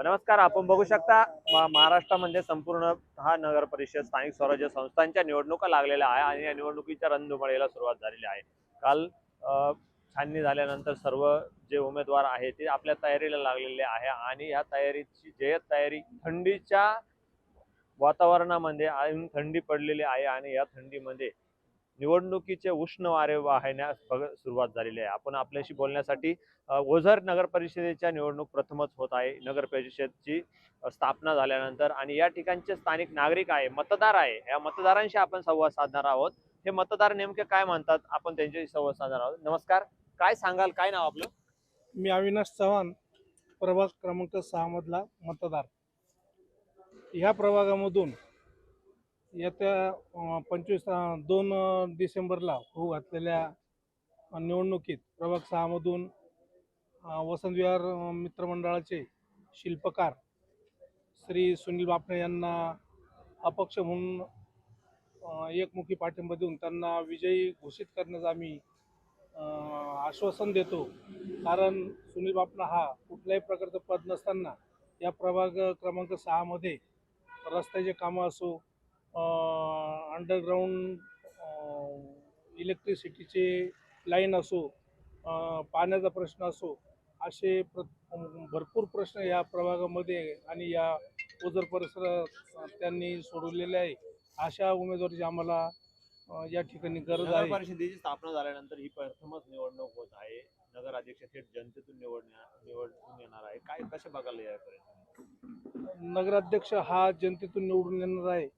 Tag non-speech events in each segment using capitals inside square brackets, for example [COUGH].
नमस्कार आपण बघू शकता महाराष्ट्रामध्ये संपूर्ण हा नगर परिषद स्थानिक स्वराज्य संस्थांच्या निवडणुका लागलेल्या आहे आणि या निवडणुकीच्या रणधुमाळीला सुरुवात झालेली आहे. काल छाननी झाल्यानंतर सर्व जे उमेदवार आहे ते आपल्या तयारीला लागलेले आहे आणि या तयारीची जे तयारी थंडीच्या वातावरणामध्ये अजून थंडी पडलेली आहे आणि या थंडीमध्ये निवडणुकीचे उष्ण वारे वाहण्यास सुरुवात झालेली आहे. आपण आपल्याशी बोलण्यासाठी ओझर नगर परिषदेच्या निवडणूक प्रथमच होत आहे. नगर परिषदची स्थापना झाल्यानंतर आणि या ठिकाणचे स्थानिक नागरिक आहे मतदार आहे. या मतदारांशी आपण संवाद साधणार आहोत. हे मतदार नेमके काय म्हणतात? आपण त्यांच्याशी संवाद साधणार आहोत. नमस्कार. काय सांगाल? काय नाव आपलं? मी अविनाश चव्हाण प्रभाग क्रमांक सहा मधला मतदार. ह्या प्रभागामधून येत्या पंचवीस दोन डिसेंबरला होऊ घातलेल्या निवडणुकीत प्रभाग सहामधून वसंत विहार मित्रमंडळाचे शिल्पकार श्री सुनील बापणे यांना अपक्ष म्हणून एकमुखी पाठिंबा देऊन त्यांना विजयी घोषित करण्याचं आम्ही आश्वासन देतो. कारण सुनील बापणा हा कुठल्याही प्रकारचं पद नसताना या प्रभाग क्रमांक सहामध्ये रस्त्याचे कामं असो अंडरग्राऊंड इलेक्ट्रिसिटीचे लाईन असो पाण्याचा प्रश्न असो असे प्र भरपूर प्रश्न या प्रभागामध्ये आणि या ओझर परिसरात त्यांनी सोडवलेले आहे. अशा उमेदवाराची आम्हाला या ठिकाणी गरज आहे. परिषदेची स्थापना झाल्यानंतर ही प्रथमच निवडणूक होत आहे. नगर अध्यक्ष थेट जनतेतून निवडण्या निवडून येणार आहे. काय कसे बघायला यापर्यंत नगराध्यक्ष हा जनतेतून निवडून येणार आहे.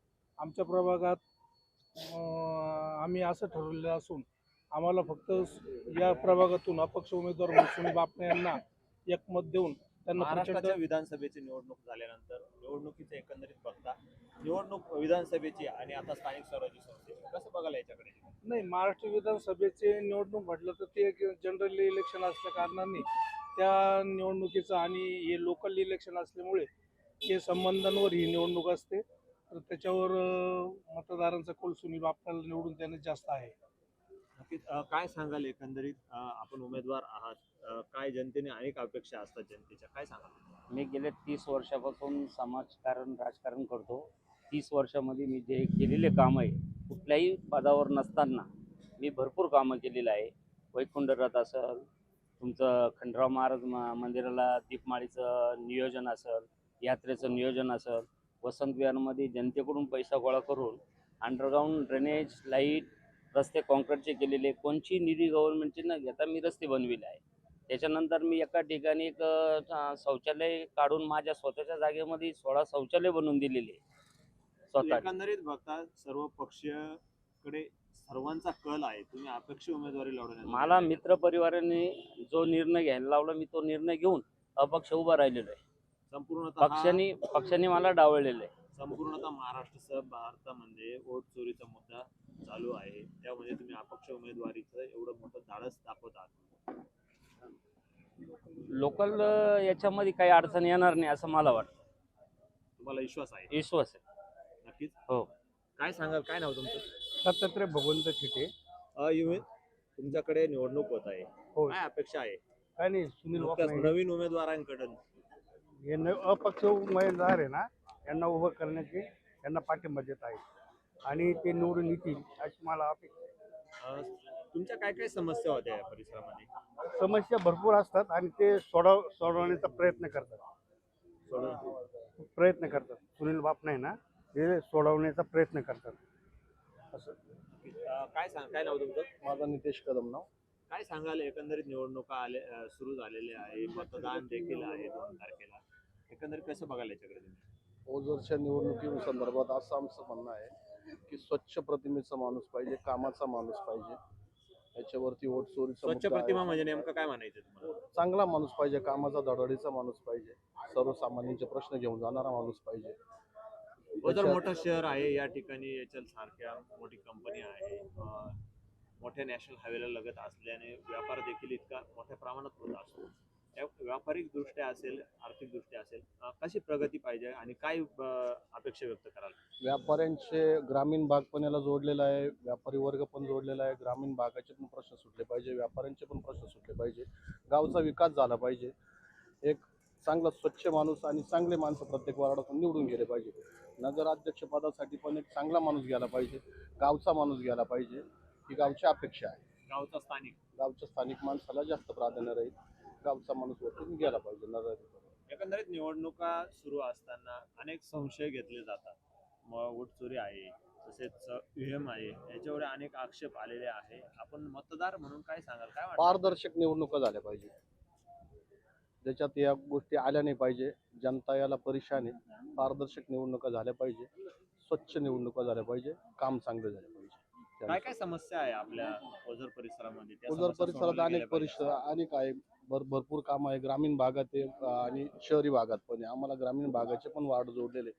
आमच्या प्रभागात आम्ही असं ठरवलेलं असून आम्हाला फक्त या प्रभागातून अपक्ष उमेदवार म्हणून बापणे यांना एक मत देऊन त्यांना महाराष्ट्राच्या विधानसभेची निवडणूक झाल्यानंतर निवडणुकीचं एकंदरित बघता निवडणूक विधानसभेची आणि आता स्थानिक स्वराज्य संस्थेची कसं बघायला याच्याकडे? नाही महाराष्ट्र विधानसभेचे निवडणूक म्हटलं तर ते जनरली इलेक्शन असल्या कारणाने त्या निवडणुकीचं आणि हे लोकल इलेक्शन असल्यामुळे हे संबंधांवर ही निवडणूक असते. तर त्याच्यावर मतदारांचा कौल सुनील बापणाला निवडून देण्यात जास्त आहे. नक्कीच. अं, काय सांगाल एकंदरीत? अं, आपण उमेदवार आहात. अं, काय जनतेने अनेक अपेक्षा असतात जनतेच्या. काय सांगाल? मी गेले तीस वर्षापासून समाजकारण राजकारण करतो. तीस वर्षामध्ये मी जे केलेले काम आहे कुठल्याही पदावर नसताना मी भरपूर कामं केलेलं आहे. वैकुंठ रथ असेल तुमचं खंडराव महाराज म- मंदिराला दीपमाळीचं नियोजन असेल यात्रेचं नियोजन असेल वसंत विहारमध्ये जनतेकडून पैसा गोळा करून अंडरग्राऊंड ड्रेनेज लाइट रस्ते कॉन्क्रीटचे केलेले कोणची निधी गव्हर्नमेंटची न घेता मी रस्ते बनविले आहे त्याच्यानंतर मी एका ठिकाणी एक शौचालय काढून माझ्या स्वतःच्या जागेमध्ये सोळा शौचालय बनवून दिलेले स्वतः एकंदरीत बघता सर्व पक्षाकडे सर्वांचा कल आहे. तुम्ही अपेक्ष उमेदवारी लढवण्यात मला मित्र परिवाराने जो निर्णय घ्यायला लावला मी तो निर्णय घेऊन अपक्ष उभा राहिलेलो आहे. संपूर्णतः पक्षाने पक्षाने मला डावळलेलं आहे. संपूर्णतः महाराष्ट्रासह भारतामध्ये वोट चोरीचा मुद्दा चालू आहे. त्यामध्ये तुम्ही अपक्ष उमेदवारीचं एवढं मोठं धाडस दाखवत आहात. लोकल याच्यामध्ये काही अडचण येणार नाही असं मला वाटतं. तुम्हाला विश्वास आहे? विश्वास आहे. नक्कीच? हो. काय सांगाल? काय नाव तुमचं? दत्तात्रय भगवंत थिटे अ, युमित तुमच्याकडे निवडणूक होत आहे. हो. काय अपेक्षा आहे? काय नाही सुनील नुकत्याच नवीन उमेदवारांकडून. हे न- अपक्ष उमेदवार आहे ना यांना उभं करण्याचे यांना पाठिंबा देत आहे. आणि ते निवडून येतील अशी मला अपेक्षा तुमच्या काय काय समस्या होत्या या परिसरामध्ये? समस्या भरपूर असतात आणि ते सोडव सोडवण्याचा प्रयत्न करतात. प्रयत्न करतात. सुनील बाप नाही ना ते सोडवण्याचा प्रयत्न करतात. असं. अ, काय सांग काय नाव तुमचं? माझा नितेश कदम नाव. काय सांगाल एकंदरीत निवडणुका आले अ, सुरू झालेल्या आहे मतदान देखील आहे दोन तारखेला. एकंदरीत कसं बघायला याच्याकडे तुम्ही? ओझरच्या निवडणुकी संदर्भात असं आमचं म्हणणं आहे की स्वच्छ प्रतिमेचा माणूस पाहिजे कामाचा माणूस पाहिजे. याच्यावरती वोट चोरीचा स्वच्छ मुद्दा आहे. प्रतिमा म्हणजे नेमकं काय म्हणायचं तुम्हाला? चांगला माणूस पाहिजे कामाचा धडधडीचा माणूस पाहिजे. सर्वसामान्यांचे प्रश्न घेऊन जाणारा माणूस पाहिजे. ओझर त्याच्यात- मोठं शहर आहे या ठिकाणी याच्या सारख्या मोठी कंपनी आहे अ, मोठ्या नॅशनल हायवेला लगत असल्याने व्यापार देखील इतका मोठ्या प्रमाणात होत असतो. त्या व्यापारिक दृष्ट्या असेल आर्थिक दृष्ट्या असेल कशी प्रगती पाहिजे आणि काय अपेक्षा व्यक्त कराल? व्यापाऱ्यांचे ग्रामीण भाग पण याला जोडलेला आहे व्यापारी वर्ग पण जोडलेला आहे ग्रामीण भागाचे पण प्रश्न सुटले पाहिजे व्यापाऱ्यांचे पण प्रश्न सुटले पाहिजे गावचा विकास झाला पाहिजे. एक चांगला स्वच्छ माणूस आणि चांगले माणसं प्रत्येक वार्डातून निवडून गेले पाहिजे. नगराध्यक्ष पदासाठी पण एक चांगला माणूस गेला पाहिजे गावचा माणूस गेला पाहिजे ही गावची अपेक्षा आहे. गावचा स्थानिक. गावच्या स्थानिक माणसाला जास्त प्राधान्य राहील. गावचा माणूस वरतून गेला पाहिजे नगराध्यक्ष एकंदरीत निवडणुका सुरू असताना अनेक संशय घेतले जातात. मग वोट चोरी आहे तसेच व्हीएम आहे याच्यावर अनेक आक्षेप आलेले आहे. आपण मतदार म्हणून काय सांगाल? काय वाटतं? पारदर्शक निवडणुका झाल्या पाहिजे. ज्याच्यात या गोष्टी आल्या नाही पाहिजे जनता याला परेशान आहे. पारदर्शक निवडणुका झाल्या पाहिजे स्वच्छ निवडणुका झाल्या पाहिजे काम चांगलं झालं पाहिजे. काय काय समस्या आहे आपल्या ओझर परिसरामध्ये? त्या समस्या परिसरात अनेक पाहिजे. परिसर अनेक आहे. भर भरपूर काम आहे. ग्रामीण भागात आहे आणि शहरी भागात पण आहे. आम्हाला ग्रामीण भागाचे पण वार्ड जोडलेले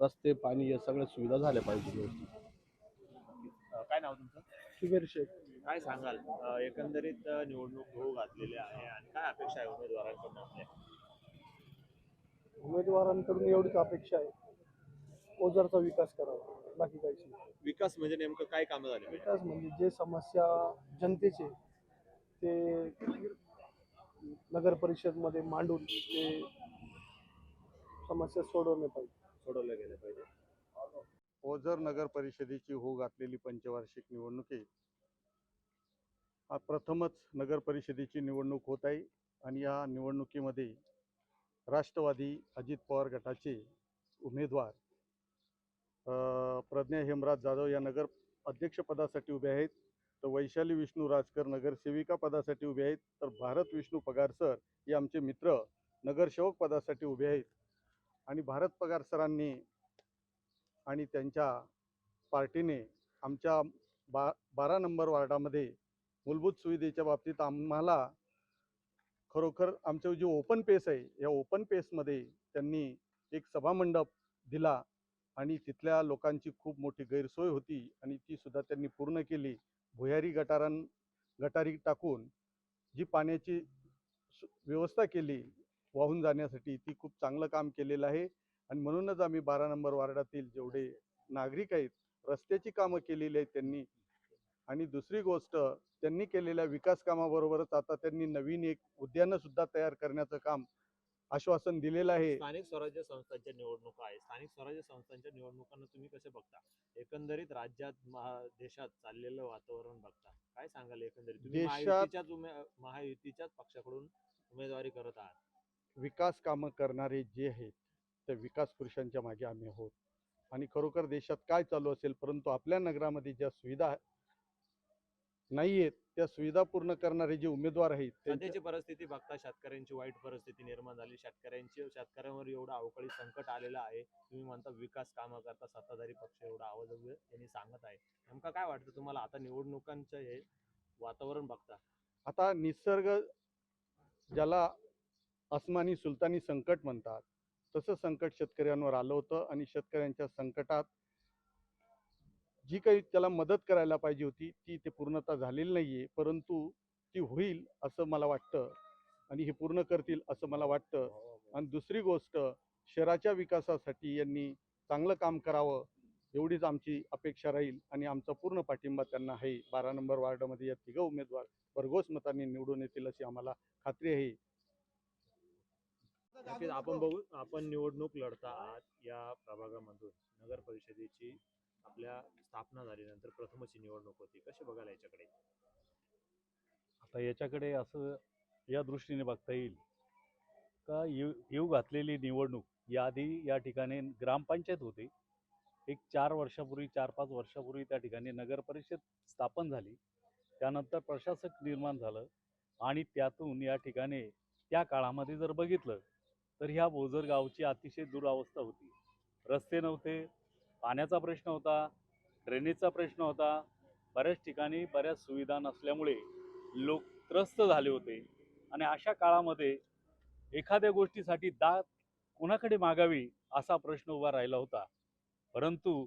रस्ते पाणी या सगळ्या सुविधा झाल्या पाहिजे अं, काय नाव तुमचं? शुगर शेख. काय सांगाल? अं, एकंदरीत अं, निवडणूक होऊ घातलेली आहे आणि काय अपेक्षा आहे उमेदवारांकडून आपल्या? उमेदवारांकडून एवढीच अपेक्षा आहे. ओझरचा विकास करावा. बाकी काहीच नाही. विकास म्हणजे नेमकं काय कामं झाले? पाहिजे विकास म्हणजे जे समस्या जनतेचे ते नगर परिषदमध्ये मांडून ते समस्या सोडवणे पाहिजे. सोडवलं गेलं पाहिजे. ओझर नगर परिषदेची होऊ घातलेली पंचवार्षिक निवडणुकीत हा प्रथमच नगर परिषदेची निवडणूक होत आहे आणि या निवडणुकीमध्ये राष्ट्रवादी अजित पवार गटाचे उमेदवार अ, प्रज्ञा हेमराज जाधव या नगर अध्यक्षपदासाठी उभे आहेत. तर वैशाली विष्णू राजकर नगरसेविका पदासाठी उभे आहेत. तर भारत विष्णू पगार सर हे आमचे मित्र नगरसेवक पदासाठी उभे आहेत. आणि भारत पगार सरांनी आणि त्यांच्या पार्टीने आमच्या बा बारा नंबर वार्डामध्ये मूलभूत सुविधेच्या बाबतीत आम्हाला खरोखर आमचं जे ओपन पेस आहे या ओपन पेसमध्ये त्यांनी एक सभामंडप दिला आणि तिथल्या लोकांची खूप मोठी गैरसोय होती आणि ती सुद्धा त्यांनी पूर्ण केली. भुयारी गटारां गटारी टाकून जी पाण्याची व्यवस्था केली वाहून जाण्यासाठी ती खूप चांगलं काम केलेलं आहे. आणि म्हणूनच आम्ही बारा नंबर वार्डातील जेवढे नागरिक आहेत रस्त्याची कामं केलेली आहेत त्यांनी. आणि दुसरी गोष्ट त्यांनी केलेल्या विकास कामाबरोबरच आता त्यांनी नवीन एक उद्यानंसुद्धा तयार करण्याचं काम आश्वासन दिलेलं आहे. स्थानिक स्वराज्य संस्थांच्या निवडणुका आहे. स्थानिक स्वराज्य संस्थांच्या निवडणुकांना तुम्ही कसे बघता? एकंदरीत राज्यात देशात चाललेलं वातावरण बघता. काय सांगाल एकंदरीत? तुम्ही देशात- महायुतीच्याच पक्षाकडून उमेदवारी करत आहात. विकास कामं करणारे जे आहेत त्या विकास पुरुषांच्या मागे आम्ही आहोत. आणि खरोखर देशात काय चालू असेल परंतु आपल्या नगरामध्ये ज्या सुविधा नाही आहेत त्या सुविधा पूर्ण करणारे जे उमेदवार आहेत सध्याची परिस्थिती बघता शेतकऱ्यांची वाईट परिस्थिती निर्माण झाली. शेतकऱ्यांची शेतकऱ्यांवर एवढं अवकाळी संकट आलेलं आहे. तुम्ही म्हणता विकास कामं करता सत्ताधारी पक्ष एवढा आवाज यांनी सांगत आहे. नेमका काय वाटतं तुम्हाला? आता निवडणुकांचं हे वातावरण बघता. आता निसर्ग ज्याला अस्मानी सुलतानी संकट म्हणतात तसं संकट शेतकऱ्यांवर आलं होतं आणि शेतकऱ्यांच्या संकटात जी काही त्याला मदत करायला पाहिजे होती ती ते पूर्णता झालेली नाही आहे परंतु ती होईल असं मला वाटतं आणि हे पूर्ण करतील असं मला वाटतं. आणि दुसरी गोष्ट शहराच्या विकासासाठी यांनी चांगलं काम करावं एवढीच आमची अपेक्षा राहील आणि आमचा पूर्ण पाठिंबा त्यांना आहे. बारा नंबर वार्डामध्ये या तिघं उमेदवार भरघोस मतांनी निवडून येतील अशी आम्हाला खात्री आहे. आपण बघू. आपण निवडणूक लढता आहात या प्रभागामधून. नगर परिषदेची आपल्या स्थापना झाल्यानंतर प्रथमच ही निवडणूक होती. कशी बघायला याच्याकडे? आता याच्याकडे असं या दृष्टीने बघता येईल का? येऊ येऊ घातलेली निवडणूक याआधी या ठिकाणी ग्रामपंचायत होती. एक चार वर्षापूर्वी चार पाच वर्षापूर्वी त्या ठिकाणी नगर परिषद स्थापन झाली. त्यानंतर प्रशासक निर्माण झालं आणि त्यातून या ठिकाणी त्या काळामध्ये जर बघितलं तर ह्या बोजर गावची अतिशय दुरावस्था होती. रस्ते नव्हते पाण्याचा प्रश्न होता ड्रेनेजचा प्रश्न होता. बऱ्याच ठिकाणी बऱ्याच सुविधा नसल्यामुळे लोक त्रस्त झाले होते. आणि अशा काळामध्ये एखाद्या गोष्टीसाठी दात कोणाकडे मागावी असा प्रश्न उभा राहिला होता. परंतु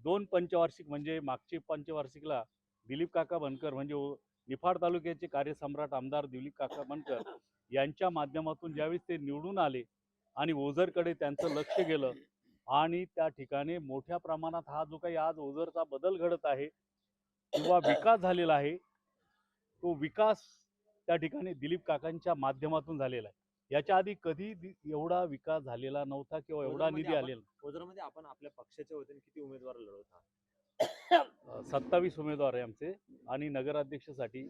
दोन पंचवार्षिक म्हणजे मागची पंचवार्षिकला दिलीप काका बनकर म्हणजे निफाड तालुक्याचे कार्यसम्राट आमदार दिलीप काका बनकर यांच्या माध्यमातून ज्यावेळेस ते निवडून आले आणि ओझरकडे त्यांचं लक्ष गेलं आणि त्या ठिकाणी मोठ्या प्रमाणात हा जो काही आज ओझरचा बदल घडत आहे किंवा विकास झालेला आहे तो विकास त्या ठिकाणी दिलीप काकांच्या माध्यमातून झालेला आहे. याच्या आधी कधी एवढा विकास झालेला नव्हता किंवा एवढा निधी आलेला ओझरमध्ये आपण आपल्या पक्षाच्या वतीने किती उमेदवार लढवत? आहात सत्तावीस उमेदवार आहे आमचे आणि नगराध्यक्षासाठी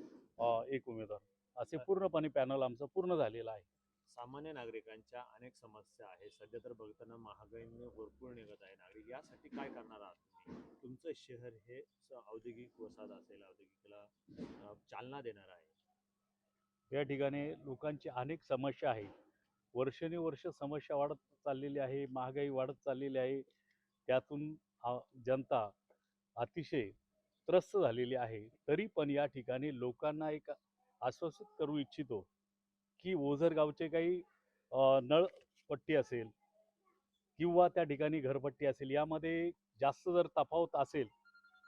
एक उमेदवार. असे पूर्णपणे पॅनल आमचं पूर्ण झालेलं आहे. सामान्य नागरिकांच्या अनेक समस्या आहेत. सध्या तर बघताना महागाईने भरपूर निघत आहे नागरिक. यासाठी काय करणार आहात तुम्ही? तुमचं शहर हे औद्योगिक वसाहत असेल औद्योगिकला चालना देणार आहे. या ठिकाणी लोकांची अनेक समस्या आहेत. वर्षानुवर्ष समस्या वाढत चाललेली आहे महागाई वाढत चाललेली आहे. त्यातून जनता अतिशय त्रस्त झालेली आहे. तरी पण या ठिकाणी लोकांना एक आश्वासित करू इच्छितो की ओझर गावचे काही नळपट्टी असेल किंवा त्या ठिकाणी घरपट्टी असेल यामध्ये जास्त जर तफावत असेल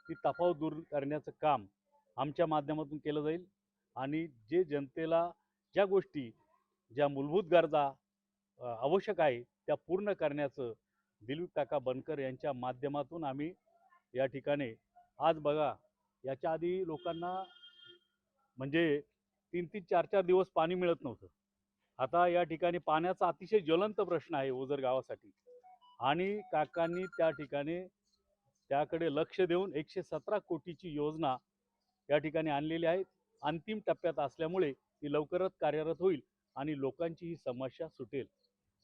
ती तफावत दूर करण्याचं काम आमच्या माध्यमातून केलं जाईल आणि जे जनतेला ज्या गोष्टी ज्या मूलभूत गरजा आवश्यक आहे त्या पूर्ण करण्याचं दिलीप काका बनकर यांच्या माध्यमातून आम्ही या ठिकाणी आज बघा याच्या आधी लोकांना म्हणजे तीन तीन चार चार दिवस पाणी मिळत नव्हतं. आता या ठिकाणी पाण्याचा अतिशय ज्वलंत प्रश्न आहे ओझर गावासाठी. आणि काकांनी त्या ठिकाणी त्याकडे लक्ष देऊन एकशे सतरा कोटीची योजना या ठिकाणी आणलेली आहे. अंतिम टप्प्यात असल्यामुळे ती लवकरच कार्यरत होईल आणि लोकांची ही समस्या सुटेल.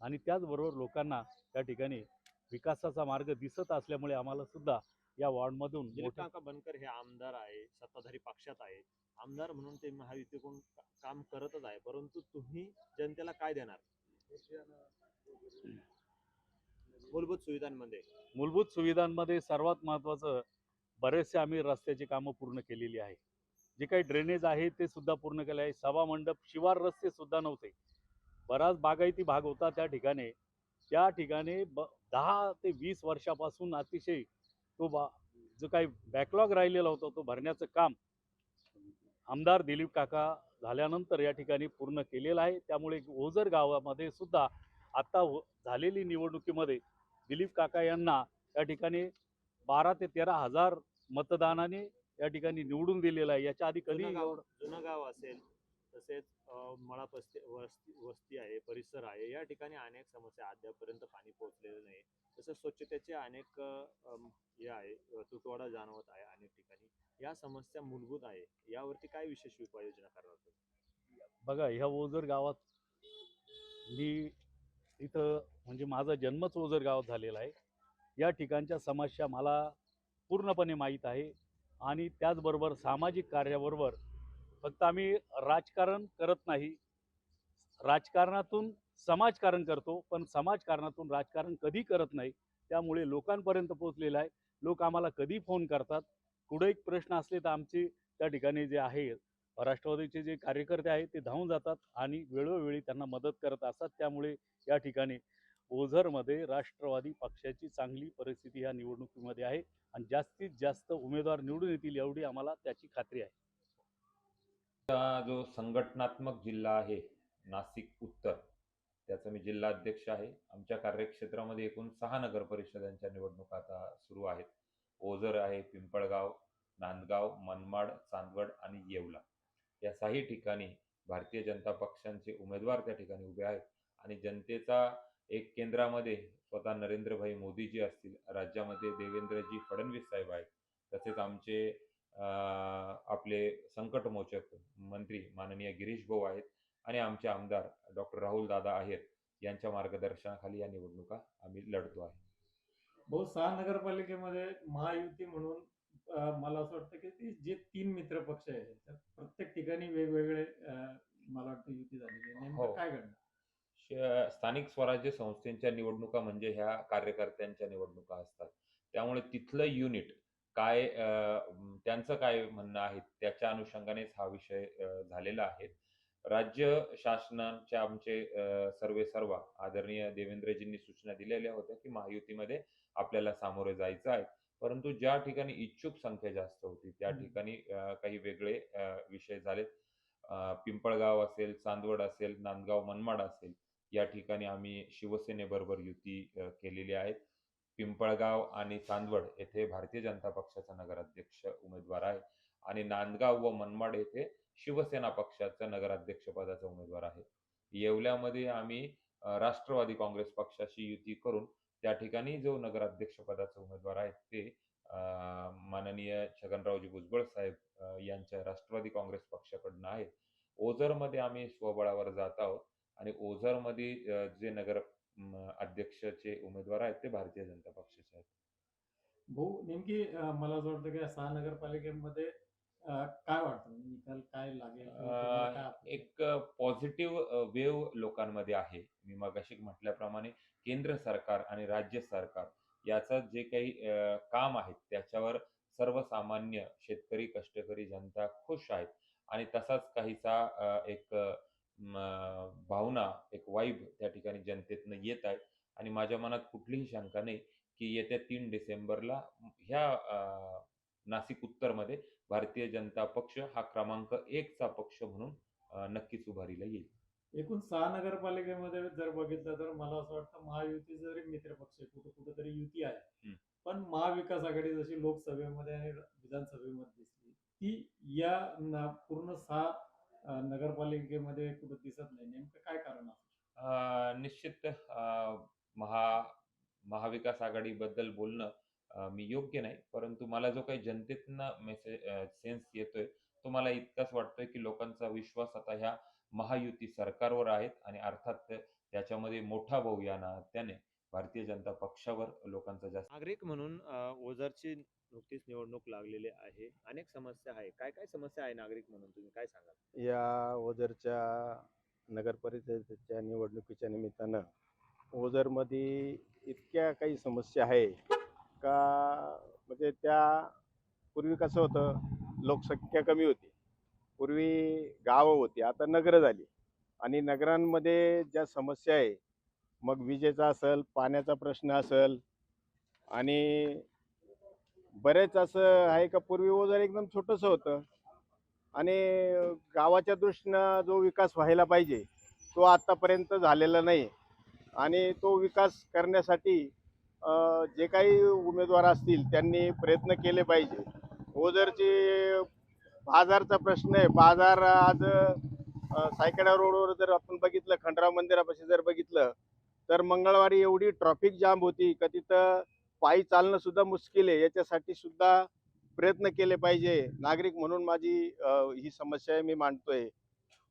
आणि त्याचबरोबर लोकांना त्या ठिकाणी विकासाचा मार्ग दिसत असल्यामुळे आम्हाला सुद्धा या वॉर्डमधून दिलीप मोठं काका बनकर हे आमदार आहे सत्ताधारी पक्षात आहे. आमदार म्हणून ते महायुतीकडून काम करतच आहे. परंतु तुम्ही जनतेला काय देणार? मूलभूत सुविधांमध्ये. मूलभूत सुविधांमध्ये सर्वात महत्त्वाचं बरेचसे आम्ही रस्त्याची कामं पूर्ण केलेली आहे. जे काही ड्रेनेज आहे ते सुद्धा पूर्ण केले आहे. सभा मंडप शिवार रस्ते सुद्धा नव्हते. बराच बागायती भाग होता त्या ठिकाणी. त्या ठिकाणी ब दहा ते वीस वर्षापासून अतिशय तो बा जो काही बॅकलॉग राहिलेला होता तो भरण्याचं काम आमदार दिलीप काका झाल्यानंतर या ठिकाणी पूर्ण केलेलं आहे. त्यामुळे ओझर गावामध्ये सुद्धा आता झालेली निवडणुकीमध्ये दिलीप काका यांना या ठिकाणी बारा ते तेरा हजार मतदानाने या ठिकाणी निवडून दिलेलं आहे. याच्या आधी कधी जुनं गाव असेल. तसेच मळा पस्ती वस्ती वस्ती आहे परिसर आहे या ठिकाणी अनेक समस्या अद्यापर्यंत पाणी पोहोचलेलं नाही. तसंच स्वच्छतेचे अनेक हे आहे तुटवाडा तुटवडा जाणवत आहे अनेक ठिकाणी. या समस्या मूलभूत आहे. यावरती काय विशेष उपाययोजना करणार तुम्ही? बघा ह्या ओझर गावात मी इथं म्हणजे माझा जन्मच ओझर गावात झालेला आहे. या ठिकाणच्या समस्या मला पूर्णपणे माहीत आहे आणि त्याचबरोबर सामाजिक कार्याबरोबर फक्त आम्ही राजकारण करत नाही. राजकारणातून समाजकारण करतो पण समाजकारणातून राजकारण कधी करत नाही त्यामुळे लोकांपर्यंत पोहोचलेलं आहे. लोक आम्हाला कधी फोन करतात? कुठे एक प्रश्न असले तर आमचे त्या ठिकाणी जे आहे राष्ट्रवादीचे जे कार्यकर्ते आहेत ते धावून जातात आणि वेळोवेळी त्यांना मदत करत असतात. त्यामुळे या ठिकाणी ओझरमध्ये राष्ट्रवादी पक्षाची चांगली परिस्थिती या निवडणुकीमध्ये आहे आणि जास्तीत जास्त उमेदवार निवडून येतील एवढी आम्हाला त्याची खात्री आहे. जो संघटनात्मक जिल्हा आहे नाशिक उत्तर त्याचा मी जिल्हाध्यक्ष आहे. आमच्या कार्यक्षेत्रामध्ये एकूण सहा नगर परिषदांच्या निवडणुका आता सुरू आहेत. ओझर आहे पिंपळगाव नांदगाव मनमाड चांदवड आणि येवला. या सहा ठिकाणी भारतीय जनता पक्षांचे उमेदवार त्या ठिकाणी उभे आहेत आणि जनतेचा एक केंद्रामध्ये स्वतः नरेंद्रभाई मोदीजी असतील राज्यामध्ये देवेंद्रजी फडणवीस साहेब आहेत तसेच आमचे आपले संकटमोचक मंत्री माननीय गिरीश भाऊ आहेत आणि आमचे आमदार डॉक्टर राहुल दादा आहेर यांच्या मार्गदर्शनाखाली या निवडणुका आम्ही लढतो आहे. भाऊ सहा नगरपालिकेमध्ये महायुती म्हणून मला असं वाटतं की ती जे तीन मित्र पक्ष आहे तर प्रत्येक ठिकाणी वेगवेगळे मला वाटतं युती झालेली आहे. नेमकं हो. काय घडलं? स्थानिक स्वराज्य संस्थेच्या निवडणुका म्हणजे ह्या कार्यकर्त्यांच्या निवडणुका असतात. त्यामुळे तिथलं युनिट काय अं, त्यांचं काय म्हणणं आहे? त्याच्या अनुषंगानेच हा विषय झालेला आहे. राज्य शासनाचे आमचे सर्वे सर्व आदरणीय देवेंद्रजींनी सूचना दिलेल्या होत्या की महायुतीमध्ये आपल्याला सामोरे जायचं आहे. परंतु ज्या ठिकाणी इच्छुक संख्या जास्त होती त्या. ठिकाणी काही वेगळे विषय झालेत. पिंपळगाव असेल चांदवड असेल नांदगाव मनमाड असेल या ठिकाणी आम्ही शिवसेनेबरोबर युती केलेली आहे. पिंपळगाव आणि चांदवड येथे भारतीय जनता पक्षाचा नगराध्यक्ष उमेदवार आहे आणि नांदगाव व मनमाड येथे शिवसेना पक्षाचा नगराध्यक्ष पदाचा उमेदवार आहे. येवल्यामध्ये आम्ही राष्ट्रवादी काँग्रेस पक्षाशी युती करून त्या ठिकाणी जो नगराध्यक्ष पदाचे उमेदवार आहेत ते माननीय छगनरावजी भुजबळ साहेब यांच्या राष्ट्रवादी काँग्रेस पक्षाकडनं आहे. ओझरमध्ये आम्ही स्वबळावर जात आहोत आणि ओझरमध्ये जे नगर अध्यक्षचे उमेदवार आहेत ते भारतीय जनता पक्षाचे आहेत. भाऊ नेमकी अं, मला असं वाटतं की सहा नगरपालिकेमध्ये अं, काय वाटतं? म्हणजे निकाल काय लागेल किंवा तुम्हाला काय अ, अपेक्षा? एक पॉझिटिव्ह वेव लोकांमध्ये आहे. मी मगाशी म्हटल्याप्रमाणे केंद्र सरकार आणि राज्य सरकार याचं जे काही अ, काम आहे त्याच्यावर सर्वसामान्य शेतकरी कष्टकरी जनता खुश आहेत. आणि तसाच काहीसा अ, एक अ, भावना एक वाईब त्या ठिकाणी जनतेतनं येत आहे. आणि माझ्या मनात कुठलीही शंका नाही की येत्या तीन डिसेंबरला ह्या नाशिक उत्तरमध्ये भारतीय जनता पक्ष हा क्रमांक एकचा पक्ष म्हणून नक्कीच उभारीला येईल. एकूण सहा नगरपालिकेमध्ये जर बघितलं तर मला असं वाटतं महायुती जरी मित्रपक्ष आहे कुठं कुठेतरी युती आहे. पण महाविकास आघाडी जशी लोकसभेमध्ये आणि विधानसभेमध्ये दिसली ती या पूर्ण सहा नगरपालिकेमध्ये कुठं दिसत नाही. नेमकं काय कारण निश्चित महा महाविकास आघाडीबद्दल बोलणं मी योग्य नाही. परंतु मला जो काही जनतेतनं मेसेज सेन्स येतोय तो मला इतकाच वाटतोय की लोकांचा विश्वास आता ह्या महायुती सरकारवर आहेत आणि अर्थात त्याच्यामध्ये मोठा भाऊ या नात्याने भारतीय जनता पक्षावर लोकांचा जास्त नागरिक म्हणून ओझरची नुकतीच निवडणूक लागलेली आहे. अनेक समस्या आहे. काय काय समस्या आहे नागरिक म्हणून तुम्ही काय सांगाल? या ओझरच्या नगर परिषदेच्या निवडणुकीच्या निमित्तानं ओझरमध्ये इतक्या काही समस्या आहे का? म्हणजे त्या पूर्वी कसं होतं? लोकसंख्या कमी होती. पूर्वी गावं होती. आता नगरं झाली. आणि नगरांमध्ये ज्या समस्या आहे मग विजेचा असेल पाण्याचा प्रश्न असेल आणि बरेच असं आहे का पूर्वी ओझर एकदम छोटंसं होतं. आणि गावाच्या दृष्टीनं जो विकास व्हायला पाहिजे तो आत्तापर्यंत झालेला नाही. आणि तो विकास करण्यासाठी जे काही उमेदवार असतील त्यांनी प्रयत्न केले पाहिजे. ओझरचे बाजारचा प्रश्न आहे. बाजार आज सायकडा रोडवर जर आपण बघितलं खंडराव मंदिरापाशी जर बघितलं तर मंगळवारी एवढी ट्रॉफिक जाम होती का तिथं पायी चालणं सुद्धा मुश्किल आहे. याच्यासाठी सुद्धा प्रयत्न केले पाहिजे. नागरिक म्हणून माझी ही समस्या आहे मी मांडतोय.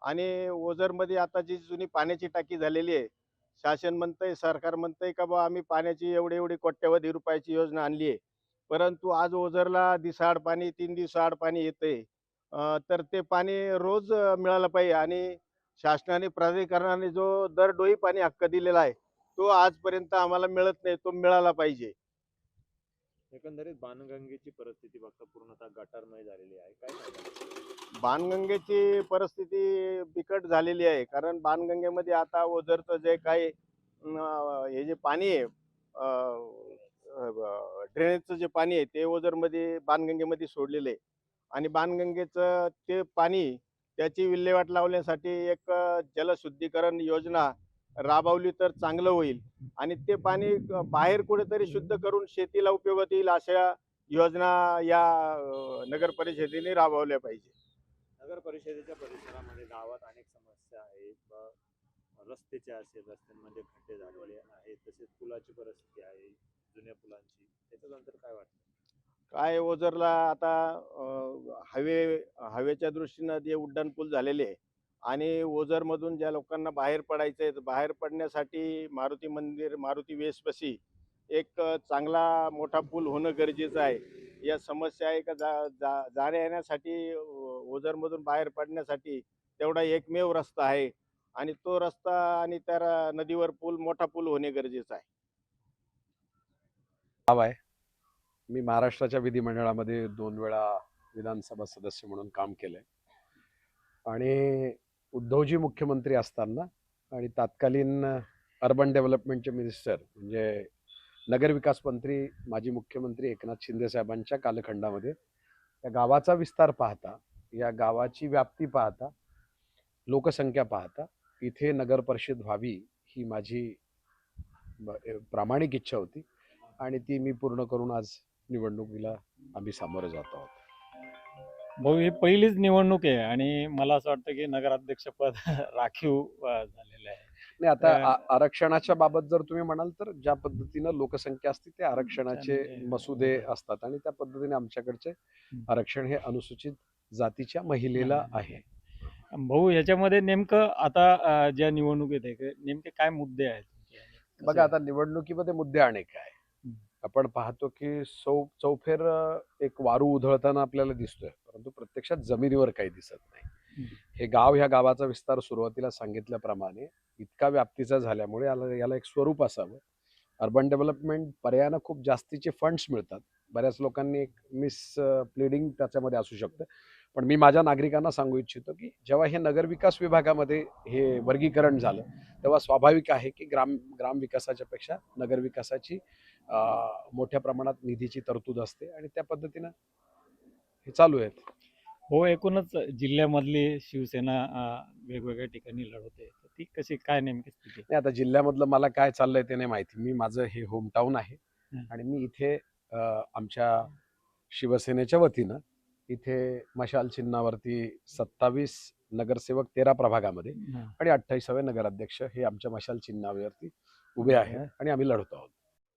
आणि ओझरमध्ये आता जी जुनी पाण्याची टाकी झालेली आहे शासन म्हणतंय सरकार म्हणतंय का बा आम्ही पाण्याची एवढी एवढी कोट्यवधी रुपयाची योजना आणली आहे. परंतु आज ओझरला दिसाआड पाणी तीन दिवसाआड पाणी येतंय. तर ते पाणी रोज मिळालं पाहिजे आणि शासनाने प्राधिकरणाने जो दर डोई पाणी हक्क दिलेला आहे तो आजपर्यंत आम्हाला मिळत नाही तो मिळाला पाहिजे. एकंदरीत बाणगंगेची परिस्थिती बघता पूर्णतः गटारमय झालेली आहे. काय सांगाल? बाणगंगेची परिस्थिती बिकट झालेली आहे. कारण बाणगंगेमध्ये आता ओझरचं जे काही अं, हे जे पाणी आहे ड्रेनेजचं जे पाणी आहे ते ओझरमध्ये बाणगंगेमध्ये सोडलेलं आहे. आणि बाणगंगेचं ते पाणी त्याची विल्हेवाट लावण्यासाठी एक अं, जलशुद्धीकरण योजना राबवली तर चांगलं होईल. आणि ते पाणी बाहेर कुठेतरी शुद्ध करून शेतीला उपयोगात येईल अशा योजना या नगर परिषदेने राबवल्या पाहिजे. नगर परिषदेच्या परिसरामध्ये गावात अनेक समस्या आहेत. रस्त्याच्या असेल रस्त्यांमध्ये खड्डे झालेले आहेत. तसेच पुलाची परिस्थिती आहे जुन्या पुलांची. त्याच्यानंतर काय वाटतं? काय ओझरला आता हवे हवेच्या दृष्टीनं जे उड्डाण पूल झालेले आहे आणि ओझरमधून ज्या लोकांना बाहेर पडायचं आहे बाहेर पडण्यासाठी मारुती मंदिर मारुती वेसपशी एक चांगला मोठा पूल होणं गरजेचं आहे. या समस्या आहे का? जा जा जाण्या येण्यासाठी ओझरमधून बाहेर पडण्यासाठी तेवढा एकमेव रस्ता आहे आणि तो रस्ता आणि त्या नदीवर पूल मोठा पूल होणे गरजेचं आहे. गाव आहे. मी महाराष्ट्राच्या विधिमंडळामध्ये दोन वेळा विधानसभा सदस्य म्हणून काम केलंय. आणि उद्धवजी मुख्यमंत्री असताना आणि तात्कालीन अर्बन डेव्हलपमेंटचे मिनिस्टर म्हणजे नगरविकास मंत्री माजी मुख्यमंत्री एकनाथ शिंदे साहेबांच्या कालखंडामध्ये या गावाचा विस्तार पाहता या गावाची व्याप्ती पाहता लोकसंख्या पाहता इथे नगर परिषद व्हावी ही माझी प्रामाणिक इच्छा होती आणि ती मी पूर्ण करून आज निवडणुकीला आम्ही सामोरं जात आहोत. भाऊ ही पहिलीच निवडणूक आहे आणि मला असं वाटतं की नगराध्यक्षपद [LAUGHS] राखीव झालेलं नाही आता आरक्षणाच्या बाबत जर तुम्ही म्हणाल तर ज्या पद्धतीनं लोकसंख्या असते ते आरक्षणाचे मसुदे असतात आणि त्या पद्धतीने आमच्याकडचे आरक्षण हे अनुसूचित जातीच्या महिलेला आहे. भाऊ याच्यामध्ये नेमकं आता ज्या निवडणुकीत आहे नेमके काय मुद्दे आहेत? बघा आता निवडणुकीमध्ये मुद्दे अनेक आहे हम्म. आपण पाहतो की सौ चौफेर एक वारू उधळताना आपल्याला दिसतोय. परंतु प्रत्यक्षात जमिनीवर काही दिसत नाही. हे. गाव ह्या गावाचा विस्तार सुरुवातीला सांगितल्याप्रमाणे इतका व्याप्तीचा झाल्यामुळे याला याला एक स्वरूप असावं. अर्बन डेव्हलपमेंट पर्यायानं खूप जास्तीचे फंड्स मिळतात. बऱ्याच लोकांनी एक मिस प्लेडिंग त्याच्यामध्ये असू शकतं. पण मी माझ्या नागरिकांना सांगू इच्छितो की जेव्हा हे नगरविकास विभागामध्ये हे वर्गीकरण झालं तेव्हा स्वाभाविक आहे की ग्राम ग्रामविकासाच्या पेक्षा नगरविकासाची मोठ्या प्रमाणात निधीची तरतूद असते आणि त्या पद्धतीनं हे चालू आहेत. हो एकूणच जिल्ह्यामधली शिवसेना वेगवेगळ्या ठिकाणी लढवते. ती कशी काय नेमकी स्थिती? नाही आता जिल्ह्यामधलं मला काय चाललंय ते नाही माहिती. मी माझं हे होमटाऊन आहे. आणि मी इथे आमच्या शिवसेनेच्या वतीनं इथे मशाल चिन्हावरती सत्तावीस नगरसेवक तेरा प्रभागामध्ये. आणि अठ्ठावीसावे नगराध्यक्ष हे आमच्या मशाल चिन्हावरती उभे आहेत आणि आम्ही लढतो आहोत.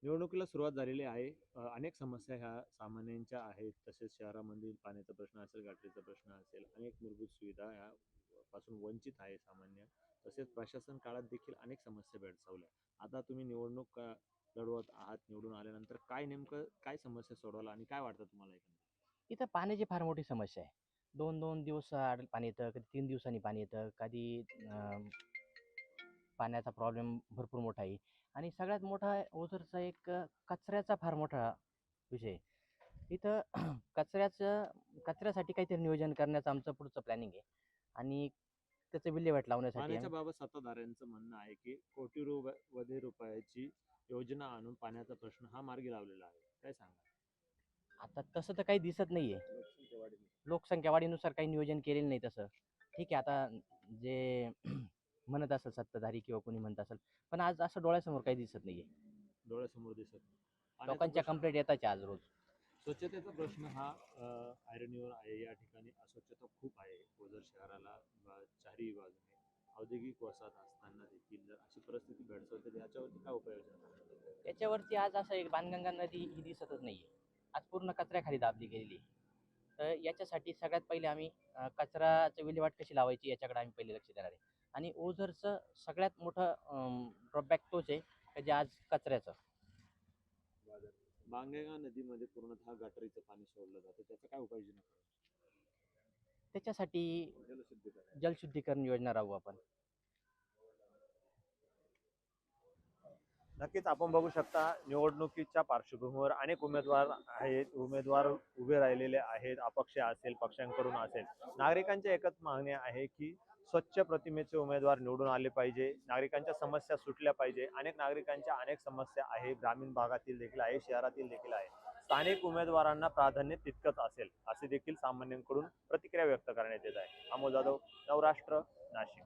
निवडणुकीला सुरुवात झालेली आहे. अनेक समस्या ह्या सामान्यांच्या आहेत. तसेच शहरामधील पाण्याचा प्रश्न असेल गटारीचा प्रश्न असेल अनेक मूलभूत सुविधा ह्या पासून वंचित आहे सामान्य. तसेच प्रशासन काळात देखील अनेक समस्या भेडसावल्या. आता तुम्ही निवडणूक लढवत आहात निवडून आल्यानंतर काय नेमकं काय समस्या सोडवला आणि काय वाटतं तुम्हाला एकंदरीत? इथं पाण्याची फार मोठी समस्या आहे. दोन दोन दिवस आड पाणी येतं कधी तीन दिवसांनी पाणी येतं कधी पाण्याचा प्रॉब्लेम भरपूर मोठा आहे. आणि सगळ्यात मोठा ओझरचा एक कचऱ्याचा फार मोठा विषय. इथं [CLEARS THROAT] कचऱ्याचं कचऱ्यासाठी काहीतरी नियोजन करण्याचं आमचं पुढचं प्लॅनिंग आहे. आणि त्याचं विल्हेवाट लावण्यासाठी बाबत सत्ताधाऱ्यांचं म्हणणं आहे की कोटी रुपये रुपयाची योजना आणून पाण्याचा प्रश्न हा मार्गी लावलेला आहे. काय सांगा आता तसं तर काही दिसत नाहीये. लोकसंख्या वाढीनुसार काही नियोजन केलेलं नाही तसं. ठीक आहे आता जे म्हणत असेल सत्ताधारी किंवा कोणी म्हणत असेल पण आज असं डोळ्यासमोर काही दिसत नाहीये डोळ्यासमोर दिसत नाही. लोकांच्या कंप्लेंट येताच आज रोज स्वच्छतेचा प्रश्न हा आयरनीवर आहे या ठिकाणी अस्वच्छता खूप आहे ओझर शहराला चारही बाजूने औद्योगिक वसाहत असताना देखील जर अशी परिस्थिती भेडसावते तर याच्यावरती काय उपाययोजना करणार? त्याच्यावरती आज असं एक बाणगंगा नदी ही दिसतच नाहीये आज पूर्ण कचऱ्याखाली दाबली गेलेली आहे. तर याच्यासाठी सगळ्यात पहिले आम्ही अं, कचऱ्याची विल्हेवाट कशी लावायची याच्याकडे आम्ही पहिले लक्ष देणार आहे आणि ओझरचं सगळ्यात मोठं ड्रॉबॅक तोच आहे का जे आज कचऱ्याचं. बांगेगा नदीमध्ये पूर्णतः गटारीचं पाणी सोडलं जातं त्याचा काय उपाययोजना? त्याच्यासाठी जलशुद्धीकरण. जलशुद्धीकरण योजना राहू आपण. नक्कीच आपण बघू शकता निवडणुकीच्या पार्श्वभूमीवर अनेक उमेदवार आहेत उमेदवार उभे राहिलेले आहेत अपक्ष असेल पक्षांकडून असेल. नागरिकांची एकच मागणी आहे की स्वच्छ प्रतिमेचे उमेदवार निवडून आले पाहिजे. नागरिकांच्या समस्या सुटल्या पाहिजे. अनेक नागरिकांच्या अनेक समस्या आहे. ग्रामीण भागातील देखील आहे. शहरातील देखील आहे. स्थानिक उमेदवारांना प्राधान्य तितकंच असेल असे देखील सामान्यांकडून प्रतिक्रिया व्यक्त करण्यात येत आहे. अमोल जाधव नवराष्ट्र नाशिक.